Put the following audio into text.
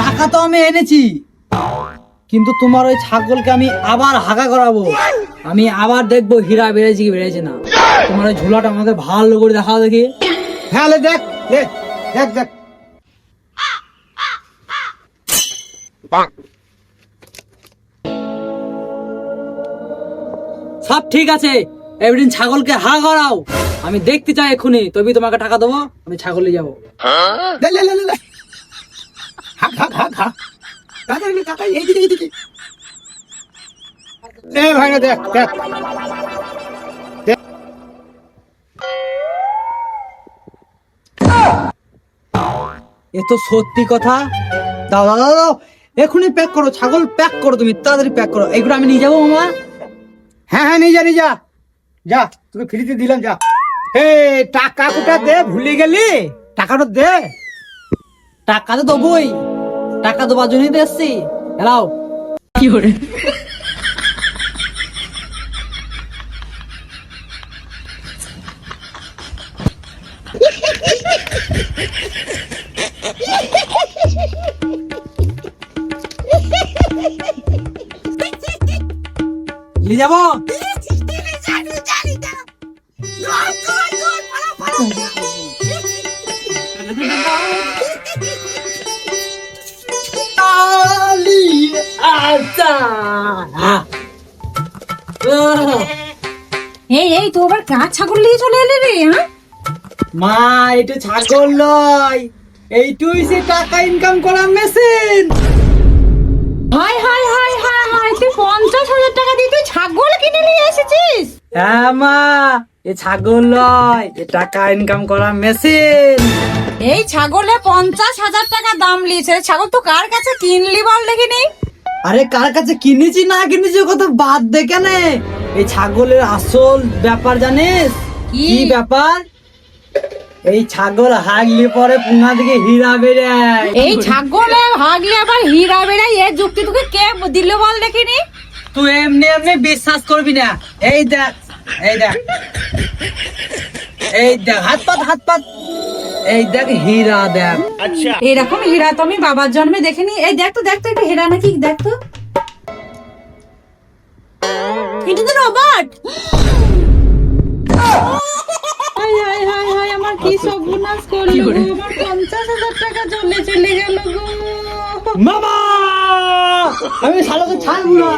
টাকা তো আমি এনেছি। কিন্তু তোমার ওই ছাগলকে আমি আবার হাগা করাবো। আমি আবার দেখব হীরা বেড়েছে কি বেড়েছে না। তোমার ওই ঝোলাটা আমাকে ভালো করে দেখাও দেখি। হ্যাঁ দেখ দেখ দেখ দেখ। সব ঠিক আছে এভরিদিন ছাগলকে হা করাও। আমি দেখতে চাই এক্ষুনি তবে তোমাকে টাকা দেবো আমি ছাগল যাব। লে। দেখ এ তো সত্যি কথা। দাও দাও দাও দাও। এখনই প্যাক করো, ছাগল প্যাক করো তুমি, তাড়াতাড়ি প্যাক করো। এগুলো আমি নিয়ে যাব, মামা। হ্যাঁ হ্যাঁ নিয়ে যা নিয়ে যা। যা, তোকে ফ্রিতে দিলাম, যা। হে, টাকা কোটা দে, ভুলে গেলি? টাকাটা দে। টাকা তো দেবোই টাকা দেবার জন্যই তো এসছি এলাও কি করে নিয়ে যাব এই এই তো আবার কাজ ছাগল নিয়ে চলে এলে রে হ্যাঁ? মা এটা ছাগল নয় এইটুই সে টাকা ইনকাম করার মেশিন হাই হাই হাই হাই হাই তুই পঞ্চাশ হাজার টাকা দিয়ে তুই ছাগল কিনে নিয়ে এসেছিস? হ্যাঁ মা এ ছাগল নয় এ টাকা ইনকাম করার মেশিন এই ছাগলে পঞ্চাশ হাজার টাকা দাম নিয়েছে ছাগল তো কার কাছে কিনলি বল দেখিনি? আরে কার কাছে কিনেছি না কিনেছি ও কথা বাদ দে কেন? এই ছাগলের আসল ব্যাপার জানিস? কি? ব্যাপার? এই ছাগল হাগলি পরে পুনা দিকে হীরা বেড়ায়। এই ছাগলে ভাগলে আবার হীরা বেড়াই এর যুক্তি তোকে কে দিল বল দেখিনি? তুই এমনি এমনি বিশ্বাস করবি না। এই দেখ এই দেখ। এই দেখ হাত পাত হাত পাত। এই দেখ হীরা দেখ। এরকম হীরা তো আমি বাবার জন্মে দেখিনি। এই দেখ তো দেখ তো এটা হীরা নাকি দেখ তো। এটা তো রবার্ট। হাই হাই হাই হাই আমার কি সর্বনাশ করল গো? আমার পঞ্চাশ হাজার টাকা চলে চলে গেল গো। মামা! আমি শালাকে ছাড়বো না।